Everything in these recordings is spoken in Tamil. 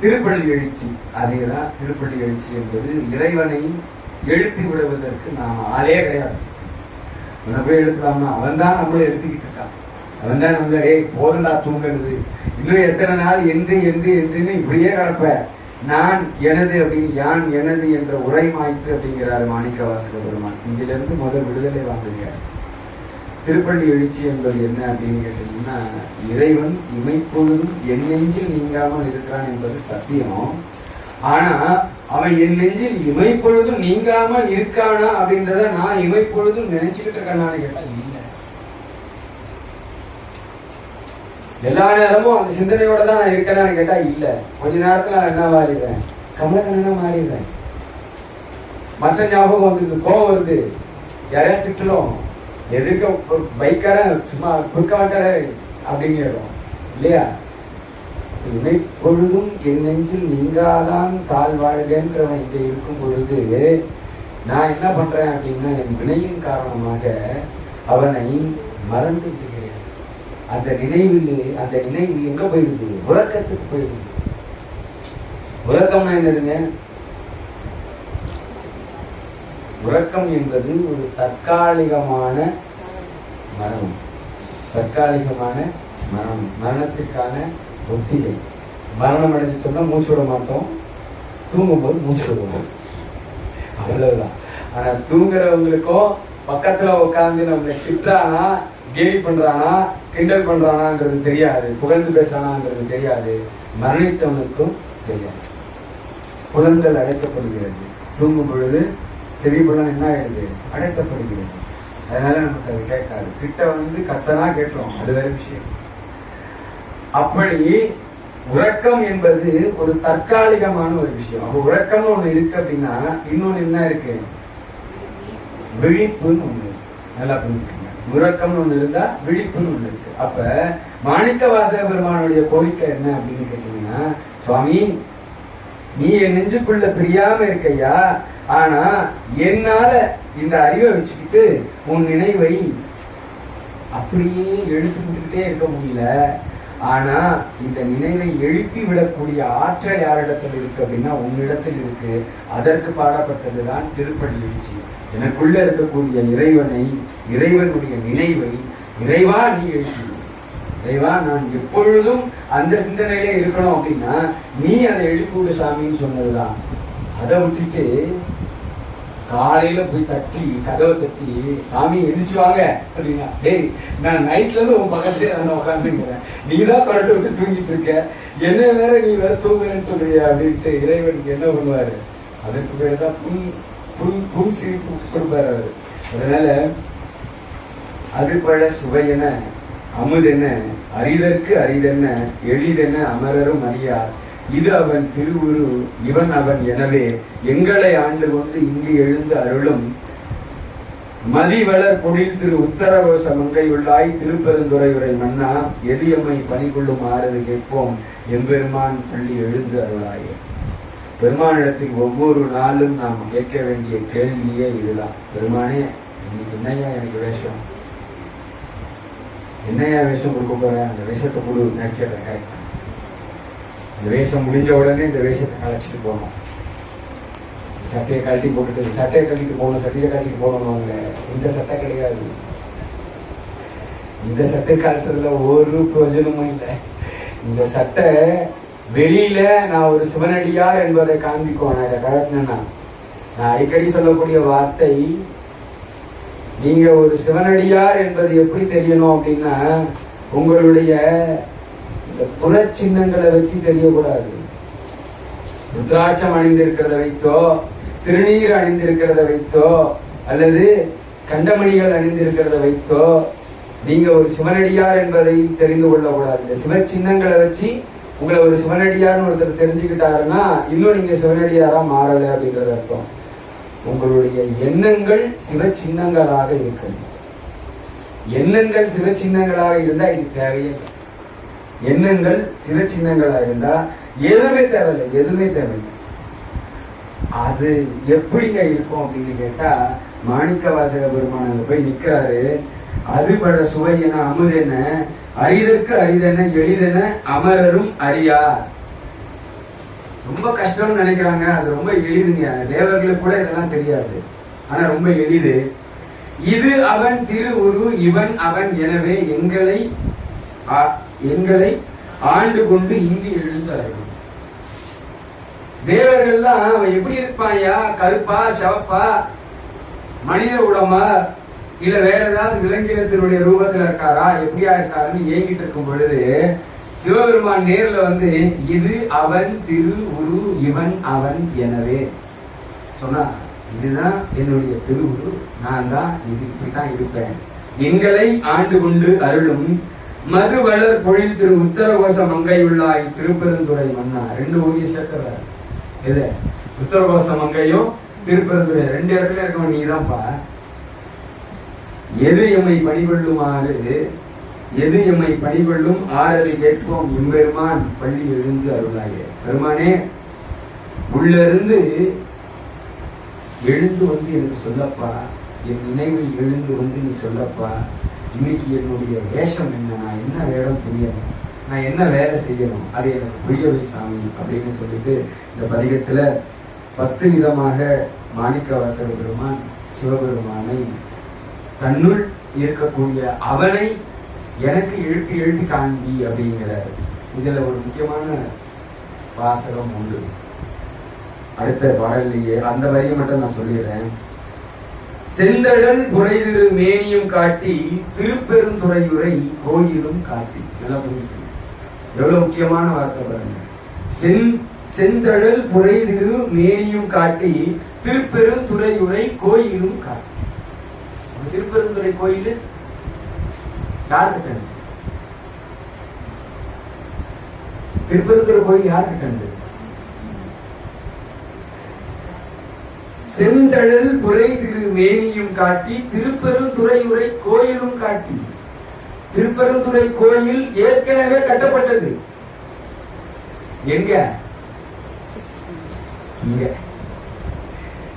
திருப்பள்ளி எழுச்சி. அதேதான் திருப்பள்ளி எழுச்சி என்பது இறைவனை எழுப்பி விடுவதற்கு நாம் ஆளே கிடையாது. அவனை போய் எழுப்பலாம்னா அவன் தான் நம்மளை எழுப்பிக்கிட்டு இருக்கான். அவன் தான் நம்மள ஏய் போதண்டா தூங்குறது. இன்னும் எத்தனை நாள் எந்து எந்து எந்துன்னு இப்படியே கிடப்ப. நான் எனது அப்படின்னு யான் எனது என்ற உரை மாய்த்து அப்படிங்கிறார் மாணிக்க வாசக பெருமான். இங்கிலிருந்து முதல் விடுதலை வாங்குகிறார். திருப்பள்ளி எழுச்சி என்பது என்ன அப்படின்னு கேட்டீங்கன்னா இறைவன் இமைப்பொழுதும் என் நெஞ்சில் நீங்காமல் இருக்கிறான் என்பது சத்தியம். ஆனா அவன் என் நெஞ்சில் இமைப்பொழுதும் நீங்காமல் இருக்கானா அப்படின்றத நான் இமைப்பொழுதும் நினைச்சுக்கிட்டு இருக்கானான்னு கேட்டா இல்ல. எல்லா நேரமும் அந்த சிந்தனையோட தான் நான் இருக்கேனான்னு கேட்டா இல்ல. கொஞ்ச நேரத்துல நான் என்ன மாறிடுறேன் கமலக்கண்ணனா மாறிடுறேன் மற்ற ஞாபகம் வந்து கோவம் வருது. யாரையா திட்டுறோம். எதிர்க்க பைக்காரன் சும்மா குறுக்க மாட்டார அப்படிங்கிறோம். இல்லையா? இமைப்பொழுதும் என் நெஞ்சில் நீங்காதான் கால் வாழ்கின்றவன் இங்கே இருக்கும் பொழுது நான் என்ன பண்றேன் அப்படின்னா என் வினையின் காரணமாக அவனை மறந்து விடுகிறேன். அந்த நினைவில் அந்த நினைவு எங்க போயிடுது? உறக்கத்துக்கு போயிடுது. உறக்கம்னா என்னதுங்க? உறக்கம் என்பது ஒரு தற்காலிகமான மரணம். தற்காலிகமான மரணம். மரணத்துக்கான ஒத்திகை. மரணம் அடைஞ்சு சொன்னால் மூச்சு விட மாட்டோம். தூங்கும்போது மூச்சு விடுவோம். அவ்வளவுதான். ஆனால் தூங்குறவங்களுக்கும் பக்கத்தில் உட்காந்து நம்மளை திட்டானா கேலி பண்ணுறானா கிண்டல் பண்ணுறானாங்கிறது தெரியாது. புகழ்ந்து பேசுறானாங்கிறது தெரியாது. மரணித்தவனுக்கும் தெரியாது. புலன்கள் அழைக்கப்படுகிறது. தூங்கும் பொழுது செவிப்புலன் என்ன ஆயிடுது? அடைக்கப்படுகிறது. அதனால நமக்கு அது கேட்காது. கிட்ட வந்து கத்தனா கேட்டுரும் அது வேற விஷயம். அப்படி உறக்கம் என்பது ஒரு தற்காலிகமான ஒரு விஷயம். அப்ப உறக்கம்னு ஒண்ணு இருக்கு அப்படின்னா இன்னொன்னு என்ன இருக்கு? விழிப்புன்னு ஒண்ணு நல்லா புரிஞ்சுக்கோங்க. உறக்கம்னு ஒண்ணு இருந்தா விழிப்புன்னு ஒண்ணு இருக்கு. அப்ப மாணிக்க வாசக பெருமானுடைய கோரிக்கை என்ன அப்படின்னு கேட்டீங்கன்னா சுவாமி நீ என் நெஞ்சுக்குள்ள பிரியாம இருக்கையா? ஆனா என்னால இந்த அறிவை வச்சுக்கிட்டு உன் நினைவை அப்படியே எழுப்பிக்கிட்டே இருக்க முடியல. ஆனா இந்த நினைவை எழுப்பி விடக்கூடிய ஆற்றல் யாரிடத்தில் இருக்கு அப்படின்னா உன்னிடத்தில் இருக்கு. அதற்கு பாடப்பட்டதுதான் திருப்பள்ளி எழுச்சி. எனக்குள்ள இருக்கக்கூடிய இறைவனை இறைவனுடைய நினைவை இறைவா நீ எழுப்பி தெய்வா நான் எப்பொழுதும் அந்த சிந்தனையிலே இருக்கணும் அப்படின்னா நீ அதை எழுப்பிவிடு சாமின்னு சொன்னதுதான். அதை விட்டுட்டு காலையில போய் தட்டி கதவை தட்டி சாமி எந்திரிச்சு வாங்க அப்படின்னா டேய் நான் நைட்ல இருந்து உன் பக்கத்துலயே நான் உட்காந்துருக்கிறேன் நீ தான் புரட்டு விட்டு தூங்கிட்டு இருக்க. என்ன வேற நீ வேற தூங்குறேன்னு சொல்றியா? அப்படின்ட்டு இறைவனுக்கு என்ன பண்ணுவாரு? அதற்கு பேர் தான் புன் புல் புல் சிரிப்பு கொடுப்பாரு அவரு. அதனால அது பழ சுவையென அமுதென அரிதற்கு அரிதென எளிதென அமரரும் அறியார். இது அவன் திருவுரு இவன் அவன் எனவே எங்களை ஆண்டு கொண்டு இங்கு எழுந்து அருளும். மதிவளர் பொழில் திரு உத்தரவச மங்கையுள்ளாய் திருப்பெருந்துறையுரை மன்னா எளியம்மை பணிகொள்ளும் ஆறுது கேட்போம். எம்பெருமான் பள்ளி எழுந்து அருளாயே. பெருமானிடத்தில் ஒவ்வொரு நாளும் நாம் கேட்க வேண்டிய கேள்வியே இதுதான். பெருமானே இன்னைக்கு என்னையா எனக்கு வேஷம்? என்னையா வேஷம் கொடுக்க போறேன்? அந்த வேஷத்தை கொடு நினைச்சிடுறேன் கரெக்டா இந்த வேஷம் முடிஞ்ச உடனே இந்த வேஷத்தை கலைச்சிட்டு போகணும் சட்டையை கழட்டி போட்டுட்டு சட்டையை கழட்டிட்டு போகணும் சட்டையை கழட்டிட்டு போகணும் இந்த சட்டை கிடையாது. இந்த சட்டை கழட்டுறதுல ஒரு பிரயோஜனமும் இல்லை. இந்த சட்டை வெளியில நான் ஒரு சிவனடியார் என்பதை காண்பிக்கும். நான் இதை கழட்டினேன்னா நான் அடிக்கடி சொல்லக்கூடிய வார்த்தை நீங்க ஒரு சிவனடியார் என்பது எப்படி தெரியணும் அப்படின்னா உங்களுடைய இந்த புற சின்னங்களை வச்சு தெரியக்கூடாது. ருத்ராட்சம் அணிந்திருக்கிறத வைத்தோ திருநீர் அணிந்திருக்கிறத வைத்தோ அல்லது கண்டமணிகள் அணிந்திருக்கிறத வைத்தோ நீங்க ஒரு சிவனடியார் என்பதை தெரிந்து கொள்ளக்கூடாது. இந்த சிவ சின்னங்களை வச்சு உங்களை ஒரு சிவனடியார்னு ஒருத்தர் தெரிஞ்சுக்கிட்டாருன்னா இன்னும் நீங்க சிவனடியாரா மாறல அப்படின்றது அர்த்தம். உங்களுடைய எண்ணங்கள் சிவ சின்னங்களாக இருக்கணும் எண்ணங்கள் சிவ சின்னங்களாக இருந்தா இது தேவையே எண்ணங்கள் சிவ சின்னங்களா இருந்தா எதுவுமே தேவையில்லை எதுவுமே தேவையில்லை. அது எப்படிங்க இருக்கும் அப்படின்னு கேட்டா மாணிக்க வாசக பெருமான் அங்க போய் நிக்கிறாரு. அது பட சுவை என அமுதென அரிதற்கு அரிதென எளிதென அமரரும் அறியார் ரொம்ப கஷ்டம்னு நினைக்கிறாங்க. அது ரொம்ப எளிதுங்க. தேவர்களுக்கு கூட இதெல்லாம் தெரியாது. ஆனா ரொம்ப எளிது. இது அவன் திரு உரு இவன் அவன். எனவே எங்களை எங்களை ஆண்டு கொண்டு இங்கு எழுந்தார்கள். தேவர்கள்லாம் அவன் எப்படி இருப்பாயா? கருப்பா சிவப்பா மனித உடமா இல்ல வேற ஏதாவது விலங்கினத்தினுடைய ரூபத்துல இருக்காரா? எப்படியா இருக்காருன்னு ஏங்கிட்டு இருக்கும் பொழுது சிவபெருமான் நேர்ல வந்து இது அவன் திரு உரு இவன் அவன் எனவே. சொன்னா இதுதான் என்னுடைய திருவுரு நான் தான் இது இப்படித்தான் இருப்பேன். எங்களை ஆண்டு கொண்டு அருளும் மது வளர் பொழில் திரு உத்தரகோச மங்கையுள்ளாய் திருப்பெருந்துறை மன்னா. ரெண்டு ஊழிய சேர்க்கிறார் இது உத்தரகோச மங்கையும் திருப்பெருந்துறை. ரெண்டு இடத்துல இருக்கவன் நீதான்ப்பா. எது எம்மை பணிகொள்ளுமாறு எது எம்மை பணிகொள்ளும்? ஆறது கேட்போம். எம்பெருமான் பள்ளி எழுந்து அருளாயே. பெருமானே உள்ள இருந்து எழுந்து வந்து எனக்கு சொல்லப்பா. என் நினைவில் எழுந்து வந்து நீ சொல்லப்பா. இன்னைக்கு என்னுடைய வேஷம் என்ன? நான் என்ன வேடம் புரியணும்? நான் என்ன வேலை செய்யணும்? அது எனக்கு புரியவை சாமி அப்படின்னு சொல்லிட்டு இந்த பதிகத்தில் பத்து விதமாக மாணிக்க வாசக பெருமான் சிவபெருமானை தன்னுள் இருக்கக்கூடிய அவனை எனக்கு எழுப்பி எழுப்பி காண்பி அப்படிங்கிற இதுல ஒரு முக்கியமான வாசகம் உண்டு. அடுத்த பாடல்லையே அந்த வரியை மட்டும் நான் சொல்லிடுறேன். செந்தழல் புரைதிரு மேனியும் காட்டி திருப்பெருந்துறையுரை கோயிலும் காட்டி. நல்லா புரிஞ்சு எவ்வளவு முக்கியமான வார்த்தை பாருங்க. செந் செந்தழல் புரைதிரு மேனியும் காட்டி திருப்பெருந்துறையுரை கோயிலும் காட்டி. திருப்பெருந்துறை கோயில்? யார்கிட்ட திருப்பதிக்கிற கோயில் யார் செந்தழல் புரை திரு மேனியும் காட்டி திருப்பெருந்துறையுரை கோயிலும் காட்டி. திருப்பெருந்துறை கோயில் ஏற்கனவே கட்டப்பட்டது. எங்க? இங்க.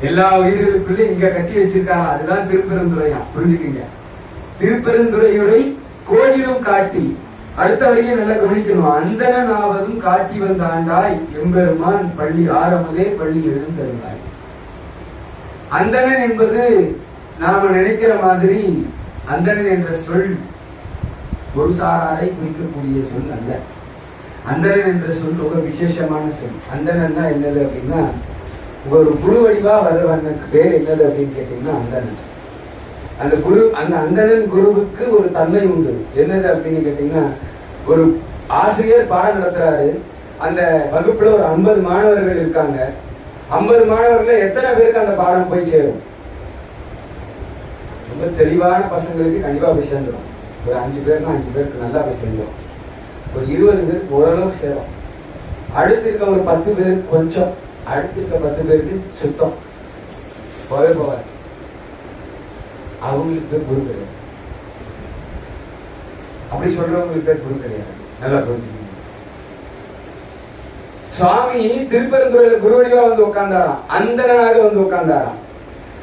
எல்லா உயிர்களுக்குள்ள இங்க கட்டி வச்சிருக்காங்க. அதுதான் திருப்பெருந்துறையா புரிஞ்சுக்கீங்க. திருப்பெருந்துறையுரை கோயிலும் காட்டி அடுத்த வரைக்கும் நல்லா கவனிக்கணும் அந்தனாவதும் காட்டி வந்தாண்டாய் எம்பெருமான் பள்ளி ஆரம்பதே பள்ளி எழுந்தருளாய். அந்தணன் என்பது நாம நினைக்கிற மாதிரி அந்தணன் என்ற சொல் ஒரு சாராரை குறிக்கக்கூடிய சொல் அல்ல. அந்தணன் என்ற சொல் ரொம்ப விசேஷமான சொல். அந்தணன் தான் என்னது அப்படின்னா ஒரு குழு வடிவா வந்த பேர் என்னது அப்படின்னு கேட்டீங்கன்னா அந்தணன். அந்த குரு அந்த அந்தணன் குருவுக்கு ஒரு தன்மை உண்டு. என்னது அப்படின்னு கேட்டீங்கன்னா ஒரு ஆசிரியர் பாடம் நடத்துறாரு. அந்த வகுப்புல ஒரு ஐம்பது மாணவர்கள் இருக்காங்க. ஐம்பது மாணவர்கள்ல எத்தனை பேருக்கு அந்த பாடம் போய் சேரும்? ரொம்ப தெளிவான பசங்களுக்கு கண்டிப்பா போய் சேர்ந்துடும் ஒரு அஞ்சு பேர்னா அஞ்சு பேருக்கு நல்லா போய் சேர்ந்துடும் ஒரு இருபது பேருக்கு ஓரளவுக்கு சேரும். அடுத்து இருக்க ஒரு பத்து பேருக்கு கொஞ்சம். அடுத்து இருக்க பத்து பேருக்கு சுத்தம். போகவே போகாது அவங்களுக்கு பேர் குரு கிடையாது. அப்படி சொல்றவங்களுக்கு பேர் குரு கிடையாது. நல்லா புரிஞ்சுக்கணும் சுவாமி திருப்பெருந்துறையில குருவடிவா வந்து உட்கார்ந்தாராம் அந்தணனாக வந்து உட்கார்ந்தாராம்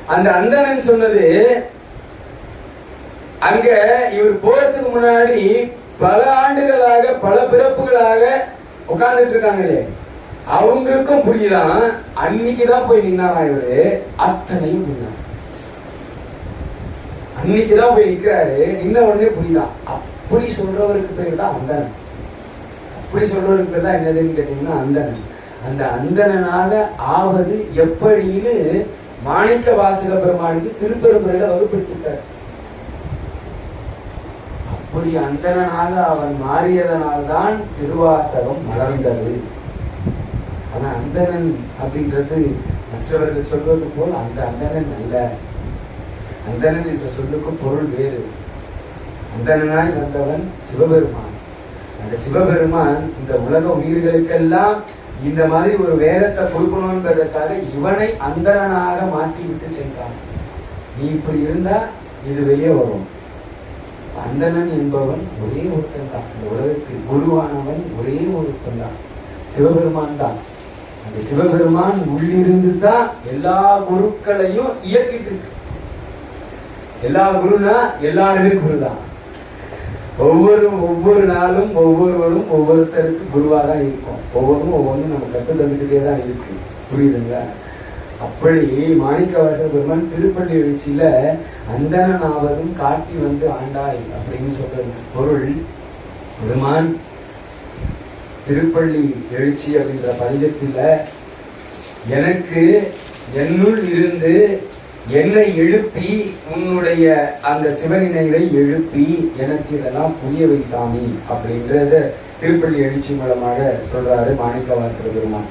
அந்த அந்தணன் சொன்னது அங்க இவர் போறதுக்கு முன்னாடி பல ஆண்டுகளாக பல பிறப்புகளாக உட்கார்ந்துட்டு இருக்காங்களே. அவங்களுக்கும் புரியுதான். அன்னைக்குதான் போய் நின்னாராம் இவரு. அத்தனையும் புரியுதான். அன்னைக்குதான் போய் நிக்கிறாரு. நின்ன உடனே புரியுதான் அப்படி சொல்றவருக்கு பேர் தான் அந்தணன். அப்படி சொல்றவருக்கு பேர் தான் என்னதுன்னு கேட்டீங்கன்னா அந்தனன் அந்த அந்தணனாக ஆவது எப்படின்னு மாணிக்க வாசக பெருமானுக்கு திருப்பெருமுறையில வகுப்படுத்திட்டார் அப்படி அந்தணனாக அவன் மாறியதனால்தான் திருவாசகம் மலர்ந்தது. ஆனா அந்தனன் அப்படின்றது மற்றவர்கள் சொல்வது போல் அந்த அந்தனன் அல்ல. அந்தணன் என்ற சொல்லுக்கும் பொருள் வேறு. அந்தணனாய் வந்தவன் சிவபெருமான். அந்த சிவபெருமான் இந்த உலக உயிர்களுக்கெல்லாம் இந்த மாதிரி ஒரு வேதத்தை கொடுக்கணுன்றதற்காக இவனை அந்தணனாக மாற்றி விட்டு சென்றான். நீ இப்படி இருந்தா இது வெளியே வரும். அந்தணன் என்பவன் ஒரே ஒருத்தன் தான். இந்த உலகத்தில் குருவானவன் ஒரே ஒருத்தன் தான். சிவபெருமான் தான். அந்த சிவபெருமான் உள்ளிருந்து தான் எல்லா குருக்களையும் இயக்கிட்டு இருக்கு. எல்லா குருனா எல்லாருமே குரு தான் ஒவ்வொரு ஒவ்வொரு நாளும் ஒவ்வொருவரும் ஒவ்வொருத்தருக்கு குருவா தான் இருக்கும். ஒவ்வொன்றும் ஒவ்வொன்றும் நம்ம கற்று தந்துக்கிட்டே தான் இருக்கு. புரியுதுங்களா? அப்படி மாணிக்கவாசக பெருமான் திருப்பள்ளி எழுச்சியில அந்தனாவதும் காட்டி வந்து ஆண்டாய் அப்படின்னு சொல்றது. பொருள் பெருமான் திருப்பள்ளி எழுச்சி அப்படின்ற பஞ்சத்தில் எனக்கு என்னுள் இருந்து என்னை எழுப்பி உன்னுடைய அந்த சிவநினைவை எழுப்பி எனக்கு இதெல்லாம் புரியவை சாமி அப்படின்றத திருப்பள்ளி எழுச்சி மூலமாக சொல்றாரு மாணிக்கவாசர் பெருமான்.